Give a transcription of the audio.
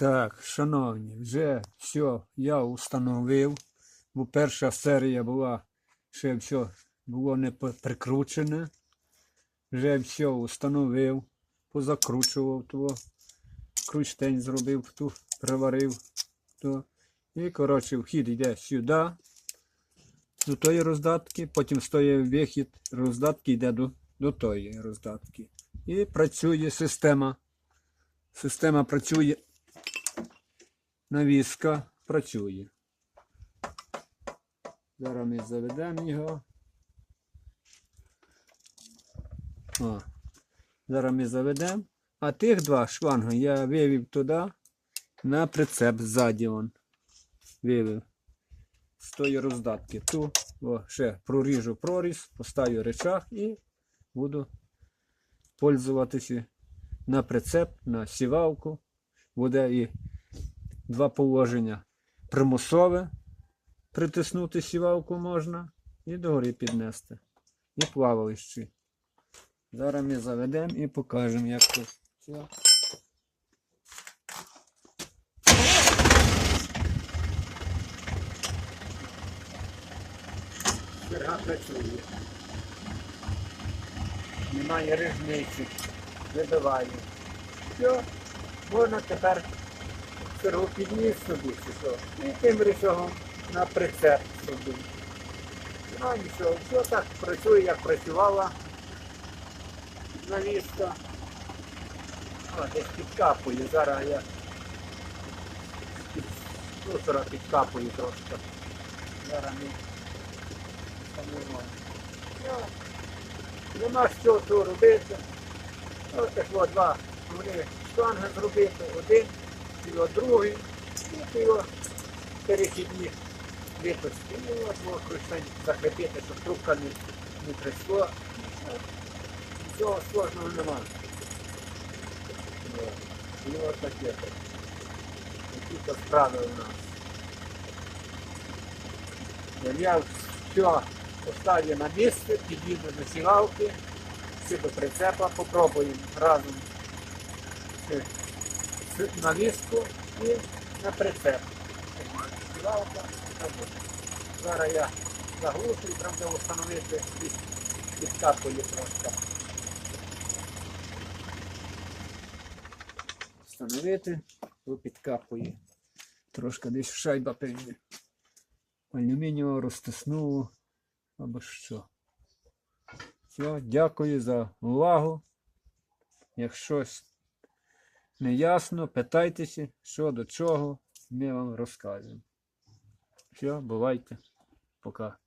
Так, шановні, вже все я установив, бо перша серія була, ще все було не прикручене. Вже все установив, позакручував того, кручтень зробив, ту, приварив. То. І, коротше, вхід йде сюди, до тої роздатки, потім стоїть вихід роздатки йде до, до тої роздатки. І працює система. Система працює навіска працює. Зараз ми заведемо його. О. Зараз ми заведемо. А тих два шланги я вивів туди на прицеп ззаді он. Вивів. З тої роздатки. Ту о, ще проріжу проріз, поставлю речах і буду пользуватися на прицеп, на сівалку. Буде і два положення. Примусове притиснути сівалку можна і догори піднести. І плавалищі. Зараз ми заведемо і покажемо, як це. все. Серга працює. Немає різниці. Вибиває. Все, можна тепер сергу підніс собі чи що. І тим речогом на прицеп собі. Ну нічого, все так працює, як працювала навіска. О, десь підкапує. Зараз я під мусора підкапую трошки. Зараз ми встановимо. Ну, Нема що тут робити. Ось так два вони штанги зробити, один, його другий, і його перехідні випуски. І от можна крушень закріпити, щоб трубка не, не трясло. Нічого сложного немає. І от таке. Такі то справи у нас. Я все поставлю на місце, підійду до сівалки, всі до прицепа, попробуємо разом з навіску і на прицеп. Зараз я заглушу і треба встановити підкапую трошки. Встановити, то підкапує. Трошки десь шайба певне. Алюмінієво розтиснуло або що. Все, дякую за увагу. Якщо щось не ясно, питайтеся, що до чого, ми вам розкажемо. Все, бувайте. Пока.